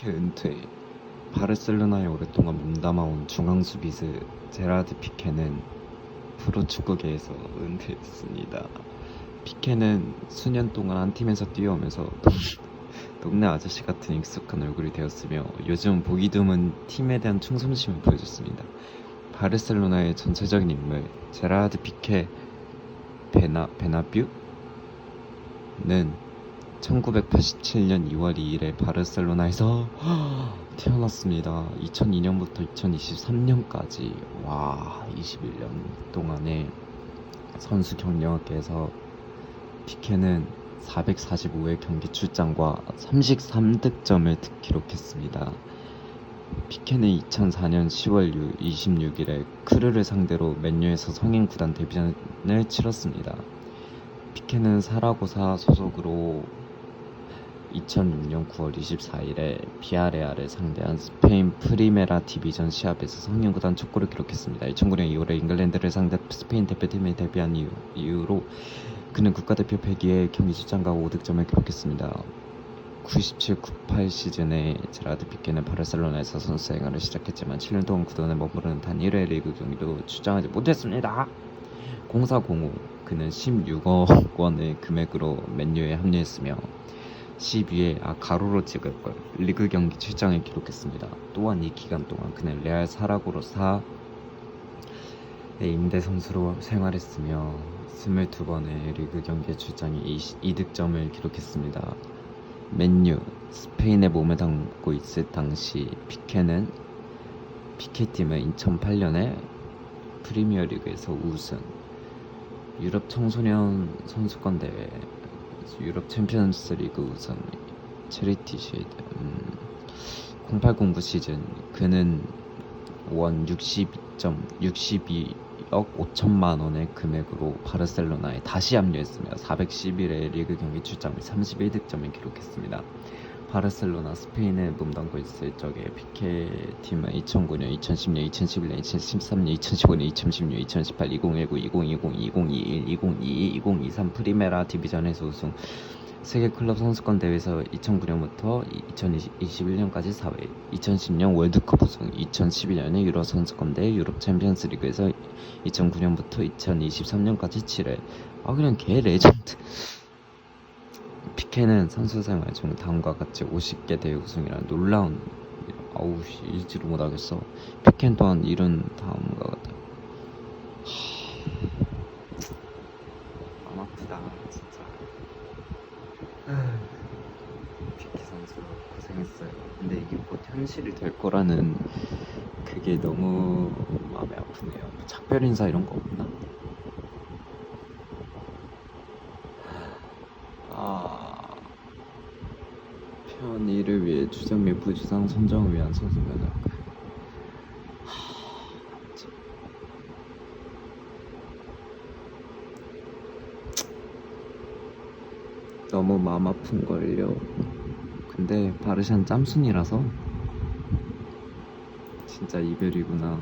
피케 은퇴. 바르셀로나에 오랫동안 몸담아온 중앙 수비수 제라드 피케는 프로 축구계에서 은퇴했습니다. 피케는 수년 동안 한 팀에서 뛰어오면서 동- 동네 아저씨 같은 익숙한 얼굴이 되었으며 요즘 보기 드문 팀에 대한 충성심을 보여줬습니다. 바르셀로나의 전체적인 인물 제라드 피케 베나 베나뷰는 1987년 2월 2일에 바르셀로나에서 태어났습니다. 2002년부터 2023년까지 와 21년 동안의 선수 경력에서 피케는 445회 경기 출장과 33득점을 기록했습니다. 피케는 2004년 10월 26일에 크르를 상대로 맨유에서 성인 구단 데뷔전을 치렀습니다. 피케는 사라고사 소속으로 2006년 9월 24일에 비아레알을 상대한 스페인 프리메라 디비전 시합에서 성인 구단 첫 골을 기록했습니다. 2009년 2월에 잉글랜드를 상대 스페인 대표팀에 데뷔한 이후, 이후로 그는 국가대표 100위의 경기 출장과 5득점을 기록했습니다. 97-98 시즌에 제라드 피케는 바르셀로나에서 선수 생활을 시작했지만 7년 동안 구단에 머무르는 단 1회 리그 경기도 출장하지 못했습니다. 0405 그는 16억 원의 금액으로 맨유에 합류했으며 12회 아 가로로 찍을 걸 리그 경기 출장을 기록했습니다. 또한 이 기간 동안 그는 레알 사라고로사 임대 선수로 생활했으며 22번의 리그 경기에 출장에 2득점을 기록했습니다. 맨유 스페인에 몸을 담고 있을 당시 피케는 피케팀은 2008년에 프리미어리그에서 우승 유럽 청소년 선수권 대회 유럽 챔피언스 리그 우승 체리티 쉴드 음, 0809 시즌 그는 원 62점 62억 5천만 원의 금액으로 바르셀로나에 다시 합류했으며 411회 리그 경기 출장 및 31득점을 기록했습니다. 바르셀로나 스페인에 몸담고 있을 적에 피케 팀은 2009년, 2010년, 2011년, 2013년, 2015년, 2016년, 2018, 2019, 2020, 2021, 2022, 2023 프리메라 디비전에서 우승 세계 클럽 선수권 대회에서 2009년부터 2021년까지 4회, 2010년 월드컵 우승, 2012년에 유럽 선수권 대회 유럽 챔피언스 리그에서 2009년부터 2023년까지 7회. 아 그냥 개 레전드. 피케는 선수 생활 중 다음과 같이 50개 대회 우승이라는 놀라운 아우 씨 읽지도 못하겠어. 피켄 또한 이룬 다음과 같아. 마음 아프다 진짜. 피케 선수 고생했어요. 근데 이게 곧 현실이 될 거라는 그게 너무 마음이 아프네요. 뭐 작별 인사 이런 거 없나? 아 편의를 위해 주장 및 부주장 선정을 위한 선수 면허. 너무 마음 아픈 걸요. 근데 바르샤는 짬순이라서 진짜 이별이구나.